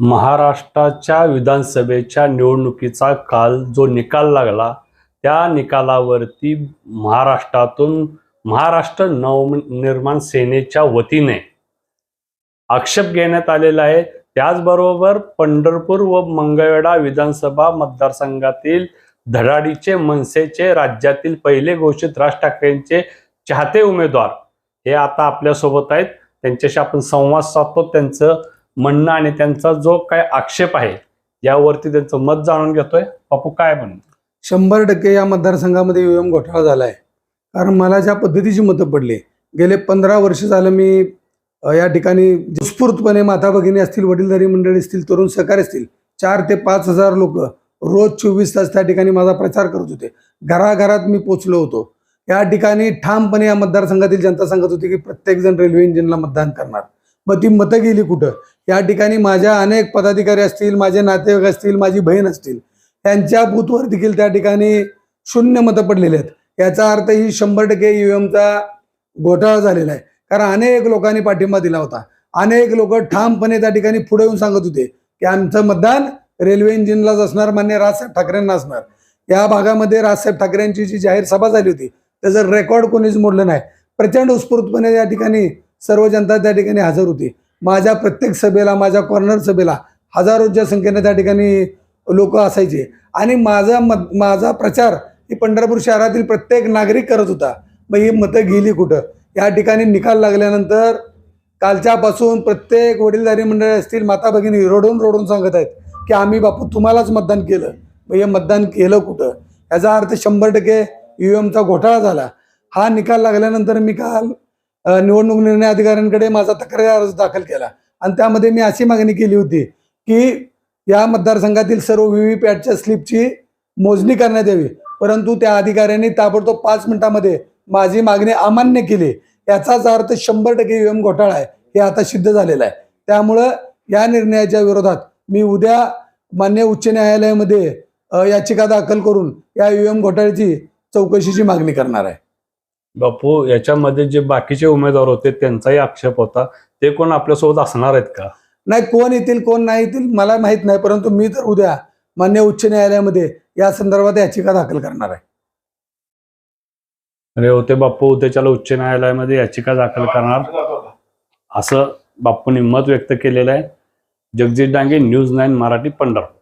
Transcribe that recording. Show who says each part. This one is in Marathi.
Speaker 1: महाराष्ट्राच्या विधानसभेच्या निवडणुकीचा काल जो निकाल लागला त्या निकालावरती महाराष्ट्रातून महाराष्ट्र नवनिर्माण सेनेच्या वतीने आक्षेप घेण्यात आलेला आहे. त्याचबरोबर पंढरपूर व मंगळवेढा विधानसभा मतदारसंघातील धडाडीचे मनसेचे राज्यातील पहिले घोषित राज ठाकरेंचे चाहते उमेदवार हे आता आपल्यासोबत आहेत. त्यांच्याशी आपण संवाद साधतो. त्यांचं म्हणणं आणि त्यांचा जो काय आक्षेप आहे यावरती त्यांचं मत जाणून घेतोय. बापू काय म्हणून
Speaker 2: शंभर टक्के या मतदारसंघामध्ये ईव्हीएम घोटाळा झाला आहे कारण मला ज्या पद्धतीची मतं पडली गेले पंधरा वर्ष झालं मी या ठिकाणी उत्स्फूर्तपणे माता भगिनी असतील वडीलधारी मंडळी असतील तरुण सहकारी असतील चार ते पाच हजार लोक रोज चोवीस तास त्या ठिकाणी माझा प्रचार करत होते. घराघरात मी पोचलो होतो. या ठिकाणी ठामपणे या मतदारसंघातील जनता सांगत होती की प्रत्येकजण रेल्वे इंजिनला मतदान करणार. मग ती मतं गेली कुठं? या ठिकाणी माझ्या अनेक पदाधिकारी असतील माझे नातेवाईक असतील माझी बहीण असतील त्यांच्या बूथवर देखील त्या ठिकाणी शून्य मतं पडलेली आहेत. याचा अर्थ ही शंभर टक्के ईव्हीएमचा घोटाळा झालेला आहे. कारण अनेक लोकांनी पाठिंबा दिला होता. अनेक लोक ठामपणे त्या ठिकाणी पुढे येऊन सांगत होते की आमचं मतदान रेल्वे इंजिनलाच असणार मान्य राजसाहेब ठाकरेंना असणार. या भागामध्ये राजसाहेब ठाकरेंची जी जाहीर सभा झाली होती त्याचं रेकॉर्ड कोणीच मोडलं नाही. प्रचंड उत्स्फूर्तपणे या ठिकाणी सर्व जनता त्या ठिकाणी हजर होती. माझ्या प्रत्येक सभेला माझ्या कॉर्नर सभेला हजारोच्या संख्येने त्या ठिकाणी लोक असायचे. आणि माझा मत माझा प्रचार ही पंढरपूर शहरातील प्रत्येक नागरिक करत होता. मग ही मतं गेली कुठं? या ठिकाणी निकाल लागल्यानंतर कालच्यापासून प्रत्येक वडीलधारी मंडळी असतील माता भगिनी रडून रडून सांगत आहेत की आम्ही बापू तुम्हालाच मतदान केलं. मग हे मतदान केलं कुठं? याचा अर्थ शंभर टक्के यू एमचा घोटाळा झाला. हा निकाल लागल्यानंतर मी काल निवडणूक निर्णय अधिकाऱ्यांकडे माझा तक्रार अर्ज दाखल केला. आणि त्यामध्ये मी अशी मागणी केली होती की या मतदारसंघातील सर्व व्ही व्ही पॅटच्या स्लिपची मोजणी करण्यात यावी. परंतु त्या अधिकाऱ्यांनी ताबडतोब पाच मिनिटामध्ये माझी मागणी अमान्य केली. याचाच अर्थ शंभर टक्के एम घोटाळा आहे. हे आता सिद्ध झालेलं आहे. त्यामुळं या निर्णयाच्या विरोधात मी उद्या मान्य उच्च न्यायालयामध्ये याचिका दाखल करून या ईव्हीएम घोटाळ्याची चौकशीची मागणी करणार आहे.
Speaker 1: बापू याच्यामध्ये जे बाकीचे उमेदवार होते त्यांचाही आक्षेप होता. ते कोण आपल्यासोबत असणार आहेत का?
Speaker 2: नाही कोण येतील कोण नाही येतील मला माहीत नाही. परंतु मी तर उद्या मान्य उच्च न्यायालयामध्ये या संदर्भात याचिका दाखल करणार आहे.
Speaker 1: अरे होते बापू उद्याच्याला उच्च न्यायालयामध्ये याचिका दाखल करणार. असं बापूंनी मत व्यक्त केलेलं आहे. Jagjit Dange news nine Marathi Pandharpur.